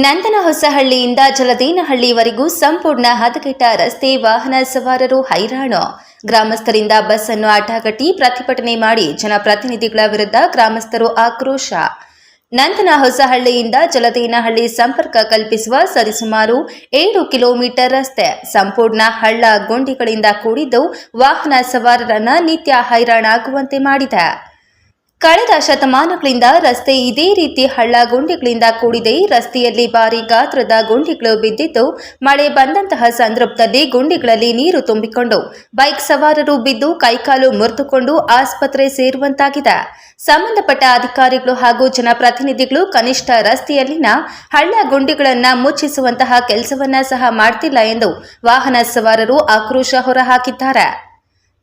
ನಂದನ ಹೊಸಹಳ್ಳಿಯಿಂದ ಜಲದೇನಹಳ್ಳಿವರೆಗೂ ಸಂಪೂರ್ಣ ಹದಗೆಟ್ಟ ರಸ್ತೆ ವಾಹನ ಸವಾರರು ಹೈರಾಣ. ಗ್ರಾಮಸ್ಥರಿಂದ ಬಸ್ ಅನ್ನು ಅಡ್ಡಗಟ್ಟಿ ಪ್ರತಿಭಟನೆ ಮಾಡಿ ಜನಪ್ರತಿನಿಧಿಗಳ ವಿರುದ್ಧ ಗ್ರಾಮಸ್ಥರು ಆಕ್ರೋಶ. ನಂದನ ಹೊಸಹಳ್ಳಿಯಿಂದ ಜಲದೇನಹಳ್ಳಿ ಸಂಪರ್ಕ ಕಲ್ಪಿಸುವ ಸರಿಸುಮಾರು ಏಳು ಕಿಲೋಮೀಟರ್ ರಸ್ತೆ. ಸಂಪೂರ್ಣ ಹಳ್ಳ ಗುಂಡಿಗಳಿಂದ ಕೂಡಿದ್ದು ವಾಹನ ಸವಾರರನ್ನ ನಿತ್ಯ ಹೈರಾಣಾಗುವಂತೆ ಮಾಡಿದೆ. ಕಳೆದ ಶತಮಾನಗಳಿಂದ ರಸ್ತೆ ಇದೇ ರೀತಿ ಹಳ್ಳ ಗುಂಡಿಗಳಿಂದ ಕೂಡಿದೆ. ರಸ್ತೆಯಲ್ಲಿ ಭಾರಿ ಗಾತ್ರದ ಗುಂಡಿಗಳು ಬಿದ್ದಿದ್ದು, ಮಳೆ ಬಂದಂತಹ ಸಂದರ್ಭದಲ್ಲಿ ಗುಂಡಿಗಳಲ್ಲಿ ನೀರು ತುಂಬಿಕೊಂಡು ಬೈಕ್ ಸವಾರರು ಬಿದ್ದು ಕೈಕಾಲು ಮುರಿದುಕೊಂಡು ಆಸ್ಪತ್ರೆ ಸೇರುವಂತಾಗಿದೆ. ಸಂಬಂಧಪಟ್ಟ ಅಧಿಕಾರಿಗಳು ಹಾಗೂ ಜನಪ್ರತಿನಿಧಿಗಳು ಕನಿಷ್ಠ ರಸ್ತೆಯಲ್ಲಿನ ಹಳ್ಳ ಗುಂಡಿಗಳನ್ನು ಮುಚ್ಚಿಸುವಂತಹ ಕೆಲಸವನ್ನ ಸಹ ಮಾಡ್ತಿಲ್ಲ ಎಂದು ವಾಹನ ಸವಾರರು ಆಕ್ರೋಶ ಹೊರಹಾಕಿದ್ದಾರೆ.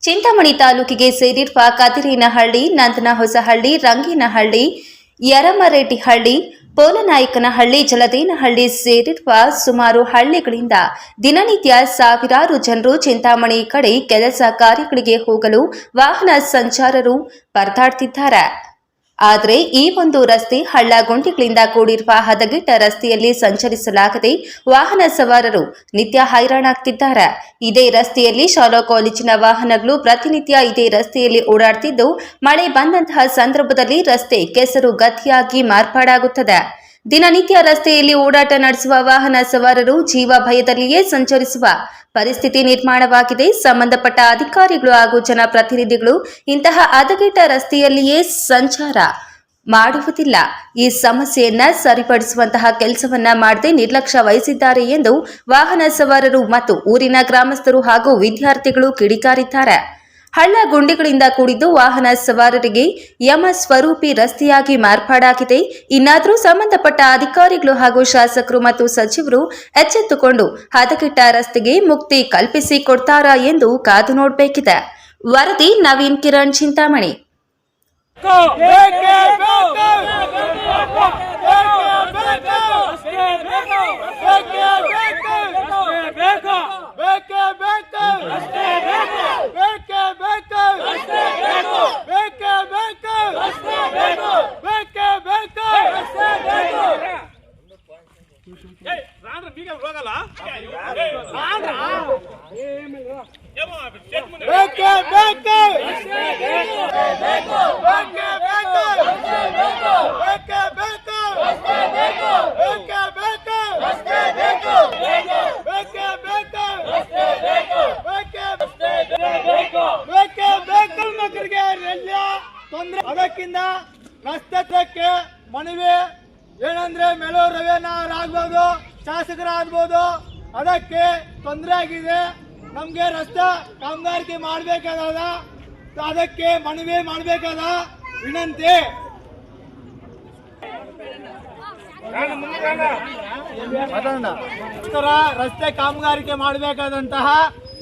ಚಿಂತಾಮಣಿ ತಾಲೂಕಿಗೆ ಸೇರಿರುವ ಕದಿರೇನಹಳ್ಳಿ ನಂದನ ಹೊಸಹಳ್ಳಿ ರಂಗಿನಹಳ್ಳಿ, ಯರಮರೆಡ್ಡಿಹಳ್ಳಿ, ಪೋಲನಾಯಕನಹಳ್ಳಿ, ಜಲದೇನಹಳ್ಳಿ ಸೇರಿರುವ ಸುಮಾರು ಹಳ್ಳಿಗಳಿಂದ ದಿನನಿತ್ಯ ಸಾವಿರಾರು ಜನರು ಚಿಂತಾಮಣಿ ಕಡೆ ಕೆಲಸ ಕಾರ್ಯಗಳಿಗೆ ಹೋಗಲು ವಾಹನ ಸಂಚಾರರು ಪರದಾಡ್ತಿದ್ದಾರೆ. ಆದರೆ ಈ ಒಂದು ರಸ್ತೆ ಹಳ್ಳ ಗುಂಡಿಗಳಿಂದ ಕೂಡಿರುವ ಹದಗೆಟ್ಟ ರಸ್ತೆಯಲ್ಲಿ ಸಂಚರಿಸಲಾಗದೆ ವಾಹನ ಸವಾರರು ನಿತ್ಯ ಹೈರಾಣಾಗ್ತಿದ್ದಾರೆ. ಇದೇ ರಸ್ತೆಯಲ್ಲಿ ಶಾಲಾ ಕಾಲೇಜಿನ ವಾಹನಗಳು ಪ್ರತಿನಿತ್ಯ ಇದೇ ರಸ್ತೆಯಲ್ಲಿ ಓಡಾಡ್ತಿದ್ದು, ಮಳೆ ಬಂದಂತಹ ಸಂದರ್ಭದಲ್ಲಿ ರಸ್ತೆ ಕೆಸರು ಗತಿಯಾಗಿ ಮಾರ್ಪಾಡಾಗುತ್ತದೆ. ದಿನನಿತ್ಯ ರಸ್ತೆಯಲ್ಲಿ ಓಡಾಟ ನಡೆಸುವ ವಾಹನ ಸವಾರರು ಜೀವ ಭಯದಲ್ಲಿಯೇ ಸಂಚರಿಸುವ ಪರಿಸ್ಥಿತಿ ನಿರ್ಮಾಣವಾಗಿದೆ. ಸಂಬಂಧಪಟ್ಟ ಅಧಿಕಾರಿಗಳು ಹಾಗೂ ಜನಪ್ರತಿನಿಧಿಗಳು ಇಂತಹ ಹದಗೆಟ್ಟ ರಸ್ತೆಯಲ್ಲಿಯೇ ಸಂಚಾರ ಮಾಡುವುದಿಲ್ಲ. ಈ ಸಮಸ್ಯೆಯನ್ನ ಸರಿಪಡಿಸುವಂತಹ ಕೆಲಸವನ್ನ ಮಾಡದೆ ನಿರ್ಲಕ್ಷ್ಯ ವಹಿಸಿದ್ದಾರೆ ಎಂದು ವಾಹನ ಸವಾರರು ಮತ್ತು ಊರಿನ ಗ್ರಾಮಸ್ಥರು ಹಾಗೂ ವಿದ್ಯಾರ್ಥಿಗಳು ಕಿಡಿಕಾರಿದ್ದಾರೆ. ಹಳ್ಳ ಗುಂಡಿಗಳಿಂದ ಕೂಡಿದ್ದು ವಾಹನ ಸವಾರರಿಗೆ ಯಮ ಸ್ವರೂಪಿ ರಸ್ತೆಯಾಗಿ ಮಾರ್ಪಾಡಾಗಿದೆ ಇನ್ನಾದರೂ ಸಂಬಂಧಪಟ್ಟ ಅಧಿಕಾರಿಗಳು ಹಾಗೂ ಶಾಸಕರು ಮತ್ತು ಸಚಿವರು ಎಚ್ಚೆತ್ತುಕೊಂಡು ಹದಗೆಟ್ಟ ರಸ್ತೆಗೆ ಮುಕ್ತಿ ಕಲ್ಪಿಸಿ ಕೊಡ್ತಾರಾ ಎಂದು ಕಾದು ನೋಡಬೇಕಿದೆ ವರದಿ ನವೀನ್ ಕಿರಣ್ ಚಿಂತಾಮಣಿ ಬೇಕೇ ಮಕ್ಕಳಿಗೆ ಬೇಕು ತೊಂದರೆ ಅದಕ್ಕಿಂತ ರಸ್ತೆ ಮನವಿ ಏನಂದ್ರೆ ಮೇಲೋ ರವಿಯನ್ನ ಆಗ್ಬೋದು ಶಾಸಕರಾಗ್ಬೋದು ಅದಕ್ಕೆ ತೊಂದರೆ ಆಗಿದೆ ನಮ್ಗೆ ರಸ್ತೆ ಕಾಮಗಾರಿಕೆ ಮಾಡಬೇಕಾದ ಅದಕ್ಕೆ ಮನವಿ ಮಾಡಬೇಕಾದ ವಿನಂತಿ. ರಸ್ತೆ ಕಾಮಗಾರಿಕೆ ಮಾಡಬೇಕಾದಂತಹ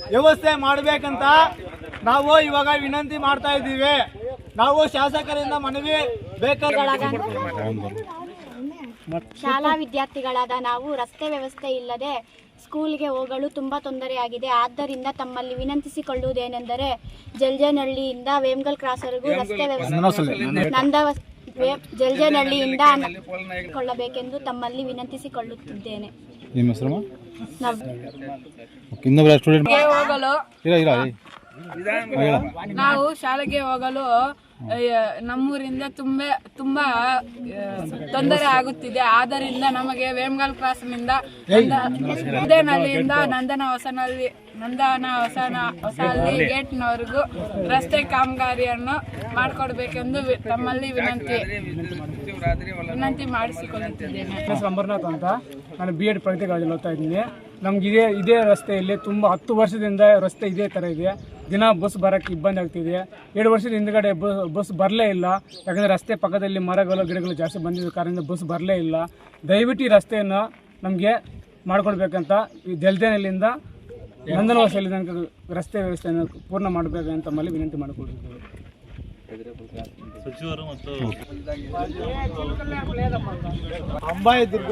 ವ್ಯವಸ್ಥೆ ಮಾಡಬೇಕಂತ ನಾವು ಇವಾಗ ವಿನಂತಿ ಮಾಡ್ತಾ ಇದ್ದೀವಿ. ನಾವು ಶಾಸಕರಿಂದ ಮನವಿ ಬೇಕಾದ ಶಾಲಾ ವಿದ್ಯಾರ್ಥಿಗಳಾದ ನಾವು ರಸ್ತೆ ವ್ಯವಸ್ಥೆ ಇಲ್ಲದೆ ಸ್ಕೂಲ್ಗೆ ಹೋಗಲು ತುಂಬ ತೊಂದರೆಯಾಗಿದೆ. ಆದ್ದರಿಂದ ತಮ್ಮಲ್ಲಿ ವಿನಂತಿಸಿಕೊಳ್ಳುವುದೇನೆಂದರೆ ಜಲ್ಜನಹಳ್ಳಿಯಿಂದ ವೇಮಗಲ್ ಕ್ರಾಸ್ವರೆಗೂ ರಸ್ತೆ ವ್ಯವಸ್ಥೆ ನಂದ ಜಲ್ಜನಹಳ್ಳಿಯಿಂದ ಕೊಳ್ಳಬೇಕೆಂದು ತಮ್ಮಲ್ಲಿ ವಿನಂತಿಸಿಕೊಳ್ಳುತ್ತಿದ್ದೇನೆ. ನಿಮ್ಮ ಹೆಸರು ನಾವು ಇನ್ನೊಬ್ಬರ ಸ್ಟೂಡೆಂಟ್ ಹೋಗಲು. ನಾವು ಶಾಲೆಗೆ ಹೋಗಲು ನಮ್ಮೂರಿಂದ ತುಂಬಾ ತುಂಬಾ ತೊಂದರೆ ಆಗುತ್ತಿದೆ. ಆದ್ದರಿಂದ ನಮಗೆ ವೇಮಗಲ್ ಕ್ರಾಸ್ನಿಂದ ನಂದನಹಳ್ಳಿಯಿಂದ ನಂದನ ಹೊಸನಲ್ಲಿ ನಂದನ ಹೊಸನ ಹೊಸಹಳ್ಳಿ ಗೇಟ್ನವರೆಗೂ ರಸ್ತೆ ಕಾಮಗಾರಿಯನ್ನು ಮಾಡಿಕೊಡ್ಬೇಕೆಂದು ವಿ- ತಮ್ಮಲ್ಲಿ ವಿನಂತಿ ವಿನಂತಿ ಮಾಡಿಸಿಕೊಳ್ಳುತ್ತಿದ್ದೇನೆ. ಅಂಬರ್ನಾಥ್ ಅಂತ. ನಾನು ಬಿ ಎಡ್ ಪ್ರಗತಿ ಕಾಲೇಜಲ್ಲಿ ಓದ್ತಾ ಇದ್ದೀನಿ. ನಮ್ಗೆ ಇದೇ ಇದೇ ರಸ್ತೆಯಲ್ಲಿ ತುಂಬ ಹತ್ತು ವರ್ಷದಿಂದ ರಸ್ತೆ ಇದೇ ಥರ ಇದೆ. ದಿನ ಬಸ್ ಬರೋಕ್ಕೆ ಇಬ್ಬಂದಿ ಆಗ್ತಿದೆ. ಎರಡು ವರ್ಷದ ಹಿಂದ್ಗಡೆ ಬಸ್ ಬರಲೇ ಇಲ್ಲ. ಯಾಕಂದರೆ ರಸ್ತೆ ಪಕ್ಕದಲ್ಲಿ ಮರಗಳು ಗಿಡಗಳು ಜಾಸ್ತಿ ಬಂದಿದ್ದ ಕಾರಣದಿಂದ ಬಸ್ ಬರಲೇ ಇಲ್ಲ. ದಯವಿಟ್ಟು ಈ ರಸ್ತೆಯನ್ನು ನಮಗೆ ಮಾಡ್ಕೊಡ್ಬೇಕಂತ ಈ ಜಲ್ದೇನಲ್ಲಿಂದ ನಂದನವಾಸಲ್ಲಿ ತನಕ ರಸ್ತೆ ವ್ಯವಸ್ಥೆಯನ್ನು ಪೂರ್ಣ ಮಾಡಬೇಕಂತ ತಮ್ಮಲ್ಲಿ ವಿನಂತಿ ಮಾಡಿಕೊಳ್ತಿದ್ದೇವೆ. ಅಂಬಾಯಿ ದುರ್ಗ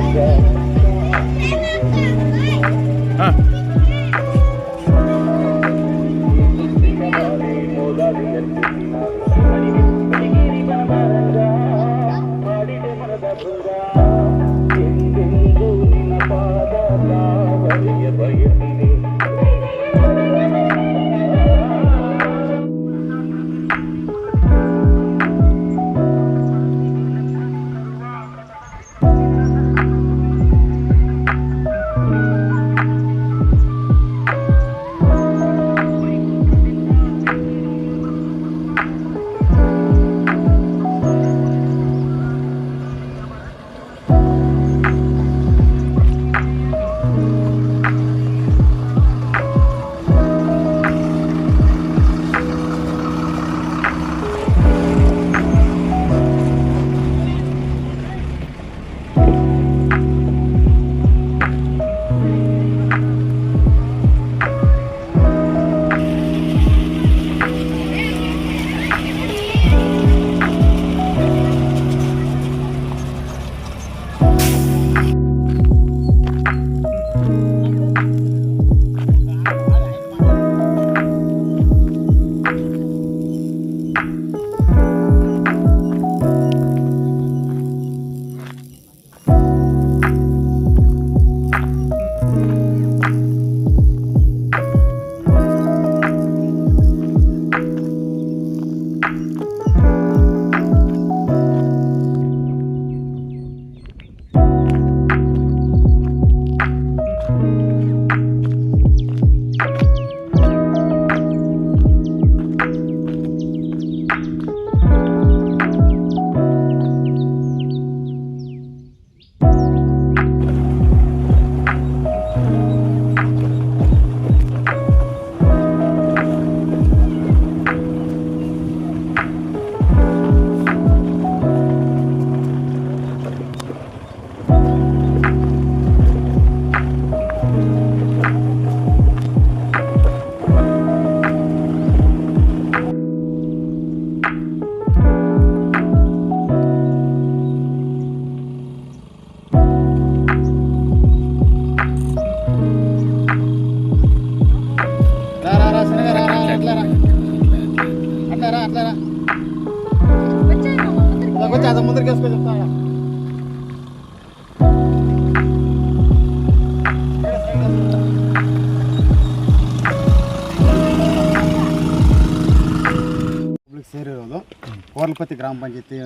ಕೋರ್ಲಪತಿ ಗ್ರಾಮ ಪಂಚಾಯತಿ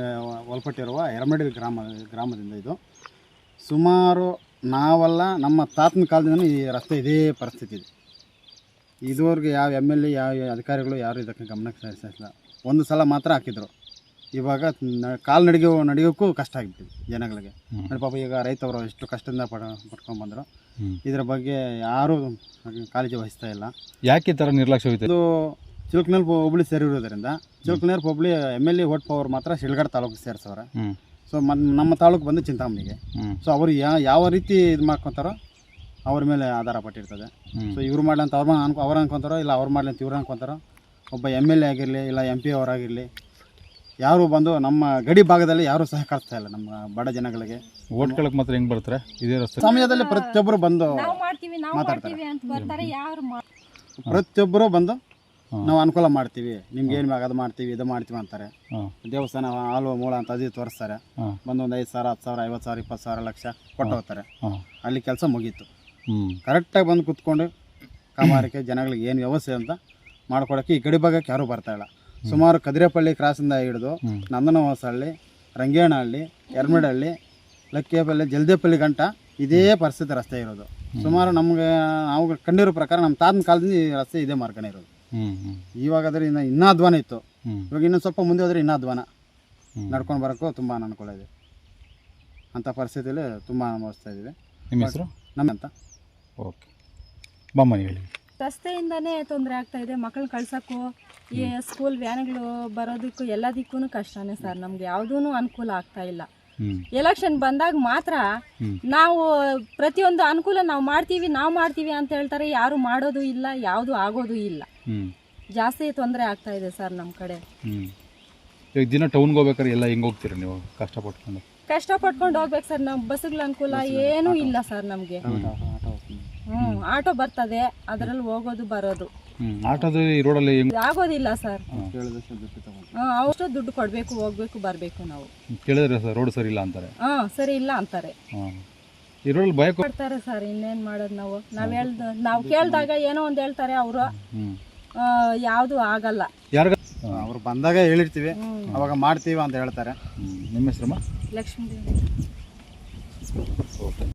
ಒಳಪಟ್ಟಿರುವ ಎರಮಡಿ ಗ್ರಾಮ ಗ್ರಾಮದಿಂದ ಇದು. ಸುಮಾರು ನಾವೆಲ್ಲ ನಮ್ಮ ತಾತನ ಕಾಲದಿಂದ ಈ ರಸ್ತೆ ಇದೇ ಪರಿಸ್ಥಿತಿ ಇದೆ. ಇದುವರೆಗೆ ಯಾವ ಎಂ ಎಲ್ ಎ ಯಾವ ಅಧಿಕಾರಿಗಳು ಯಾರು ಇದಕ್ಕೆ ಗಮನಕ್ಕೆ ಹರಿಸಿಲ್ಲ ಒಂದು ಸಲ ಮಾತ್ರ ಹಾಕಿದ್ರು. ಇವಾಗ ಕಾಲು ನಡಿಗೆ ನಡೆಯೋಕ್ಕೂ ಕಷ್ಟ ಆಗಿಬಿಟ್ಟಿದೆ ಜನಗಳಿಗೆ. ಪಾಪ ಈಗ ರೈತವರು ಎಷ್ಟು ಕಷ್ಟದಿಂದ ಪಡ ಪಡ್ಕೊಂಡು ಬಂದರು. ಇದರ ಬಗ್ಗೆ ಯಾರೂ ಕಾಳಜಿ ವಹಿಸ್ತಾ ಇಲ್ಲ. ಯಾಕೆ ಈ ಥರ ನಿರ್ಲಕ್ಷ್ಯ ಇದು ಚಿಲ್ಕನಲ್ ಹುಬ್ಳಿ ಸೇರಿರೋದ್ರಿಂದ ಚಿಲ್ಕನೇರ್ ಹೋಬಳಿ M L A vote power ಮಾತ್ರ ಶಿಲ್ಗಡ್ ತಾಲೂಕು ಸೇರಿಸವ್ರೆ. ಸೊ ಮನ್ ನಮ್ಮ ತಾಲೂಕು ಬಂದು ಚಿಂತಾಮಣಿಗೆ. ಸೊ ಅವರು ಯಾವ ರೀತಿ ಇದು ಮಾಡ್ಕೊತಾರೋ ಅವ್ರ ಮೇಲೆ ಆಧಾರ ಪಟ್ಟಿರ್ತದೆ. ಸೊ ಇವ್ರು ಮಾಡ್ಲಂತ ಅಂತ ಅವ್ರ ಅನ್ಕೊ ಅವ್ರು ಅನ್ಕೊತಾರೋ ಇಲ್ಲ ಅವ್ರು ಮಾಡ್ಲಂತ ಅಂತ ಇವ್ರು ಅನ್ಕೊತಾರೋ ಒಬ್ಬ ಎಂ ಎಲ್ ಎ ಆಗಿರಲಿ ಇಲ್ಲ ಎಂ ಪಿ ಅವರಾಗಿರಲಿ ಯಾರು ಬಂದು ನಮ್ಮ ಗಡಿ ಭಾಗದಲ್ಲಿ ಯಾರು ಸಹಕರಿಸ್ತಾ ಇಲ್ಲ ನಮ್ಮ ಬಡ ಜನಗಳಿಗೆ. ಓಟ್ಗಳಿಗೆ ಕೇಳಕ್ಕೆ ಮಾತ್ರ ಹೆಂಗ್ ಬರ್ತಾರೆ? ಇದೇ ರಸ್ತೆ. ಸಮಯದಲ್ಲಿ ಪ್ರತಿಯೊಬ್ಬರು ಬಂದು ಮಾತಾಡ್ತಾರೆ. ಪ್ರತಿಯೊಬ್ಬರು ಬಂದು ನಾವು ಅನುಕೂಲ ಮಾಡ್ತೀವಿ. ನಿಮ್ಗೆ ಏನು ಬೇಕು ಅದು ಮಾಡ್ತೀವಿ ಇದು ಮಾಡ್ತೀವಿ ಅಂತಾರೆ. ದೇವಸ್ಥಾನ ಹಾಲು ಮೂಳ ಅಂತ ಅದು ಇದು ತೋರಿಸ್ತಾರೆ ಬಂದೊಂದು ಬಂದು ಒಂದು ಐದು ಸಾವಿರ ಹತ್ತು ಸಾವಿರ ಐವತ್ತು ಸಾವಿರ ಇಪ್ಪತ್ತು ಸಾವಿರ ಲಕ್ಷ ಕೊಟ್ಟು ಹೋಗ್ತಾರೆ. ಅಲ್ಲಿ ಕೆಲಸ ಮುಗೀತು. ಕರೆಕ್ಟಾಗಿ ಬಂದು ಕುತ್ಕೊಂಡು ಕಾಮಾರಿಕೆ ಜನಗಳಿಗೆ ಏನು ವ್ಯವಸ್ಥೆ ಅಂತ ಮಾಡ್ಕೊಡೋಕ್ಕೆ ಈ ಗಡಿ ಭಾಗಕ್ಕೆ ಯಾರೂ ಬರ್ತಾ ಇಲ್ಲ. ಸುಮಾರು ಕದಿರೇಪಳ್ಳಿ ಕ್ರಾಸಿಂದ ಹಿಡಿದು ನಂದನ ನಂದನವಾಸಹಳ್ಳಿ ರಂಗೇನಹಳ್ಳಿ ಯರ್ಮಡಹಳ್ಳಿ ಲಕ್ಕಿಯಪಲ್ಲಿ ಜಲ್ದೇಪಲ್ಲಿ ಗಂಟ ಇದೇ ಪರಿಸ್ಥಿತಿ ರಸ್ತೆ ಇರೋದು. ಸುಮಾರು ನಮಗೆ ನಾವು ಕಂಡಿರೋ ಪ್ರಕಾರ ನಮ್ಮ ತಾತನ ಕಾಲದಿಂದ ಈ ರಸ್ತೆ ಇದೇ ಮಾರ್ಗನೇ ಇರೋದು. ಇವಾಗ ಇನ್ನ ಇನ್ನ ಇನ್ನೂ ಅಧ್ವಾನ ಇತ್ತು. ಇವಾಗ ಇನ್ನೊಂದು ಸ್ವಲ್ಪ ಮುಂದೆ ಹೋದ್ರೆ ಇನ್ನೂ ಅಧ್ವಾನ. ನಡ್ಕೊಂಡು ಬರೋಕ್ಕೂ ತುಂಬ ಅನುಕೂಲ ಇದೆ. ಅಂಥ ಪರಿಸ್ಥಿತಿಯಲ್ಲಿ ತುಂಬ ಅನುಭವಿಸ್ತಾ ಇದ್ದೀವಿ. ನಿಮ್ಮ ಹೆಸರು? ನಮ್ಮ ಅಂತ. ಓಕೆ. ಬಮ್ಮನಿ ಹೇಳಿ. ರಸ್ತೆಯಿಂದನೇ ತೊಂದರೆ ಆಗ್ತಾ ಇದೆ. ಮಕ್ಕಳು ಕಳ್ಸೋಕ್ಕೂ ಈ ಸ್ಕೂಲ್ ವ್ಯಾನ್ಗಳು ಬರೋದಕ್ಕೂ ಎಲ್ಲದಕ್ಕೂ ಕಷ್ಟನೇ ಸರ್. ನಮ್ಗೆ ಯಾವುದೂ ಅನುಕೂಲ ಆಗ್ತಾ ಇಲ್ಲ. ಎಲೆಕ್ಷನ್ ಬಂದಾಗ ಮಾತ್ರ ನಾವು ಪ್ರತಿಯೊಂದು ಅನುಕೂಲ ನಾವು ಮಾಡ್ತೀವಿ ನಾವು ಮಾಡ್ತೀವಿ ಅಂತ ಹೇಳ್ತಾರೆ. ಯಾರು ಮಾಡೋದು ಇಲ್ಲ ಯಾವುದು ಆಗೋದು ಇಲ್ಲ. ಜಾಸ್ತಿ ತೊಂದರೆ ಆಗ್ತಾ ಇದೆ ಸರ್ ನಮ್ಮ ಕಡೆ. ಈಗ ದಿನ ಟೌನ್ಗೆ ಹೋಗ್ಬೇಕಾದ್ರೆ ಎಲ್ಲ ಹೆಂಗೆ ಹೋಗ್ತೀರಾ ನೀವು ಕಷ್ಟಪಟ್ಕೊಂಡು ಕಷ್ಟಪಟ್ಕೊಂಡು ಹೋಗ್ಬೇಕು ಸರ್ ನಮ್ಮ ಬಸ್ಗಳ ಅನುಕೂಲ ಏನೂ ಇಲ್ಲ ಸರ್ ನಮಗೆ. ಹ್ಞೂ ಆಟೋ ಬರ್ತದೆ ಅದರಲ್ಲಿ ಹೋಗೋದು ಬರೋದು. ಆಟೋದಲ್ಲಿ ಆಟೋದು ಈ ರೋಡಲ್ಲಿ ಆಗೋದಿಲ್ಲ ಸರ್. ಅವಷ್ಟು ಅಷ್ಟು ದುಡ್ಡು ಕೊಡಬೇಕು ಹೋಗ್ಬೇಕು ಬರಬೇಕು ನಾವು. ಕೇಳಿದ್ರೆ ಸರ್ ರೋಡ್ ಸರಿ ಇಲ್ಲ ಅಂತಾರೆ. ಹಾಂ ಸರಿ ಇಲ್ಲ ಅಂತಾರೆ. ಹಾಂ ಈ ರೋಡಲ್ಲಿ ಭಯ ಕೊಡ್ತಾರೆ ಸರ್ ಇನ್ನೇನು ಮಾಡೋದು ನಾವು? ನಾವು ಹೇಳ್ದ ನಾವು ಕೇಳಿದಾಗ ಏನೋ ಒಂದು ಹೇಳ್ತಾರೆ ಅವರು. ಯಾವುದು ಆಗಲ್ಲ. ಯಾರಿಗ ಅವ್ರು ಬಂದಾಗ ಹೇಳಿರ್ತೀವಿ. ಅವಾಗ ಮಾಡ್ತೀವಿ ಅಂತ ಹೇಳ್ತಾರೆ. ನಿಮ್ಮ ಹೆಸರು ಲಕ್ಷ್ಮೀ ಓಕೆ.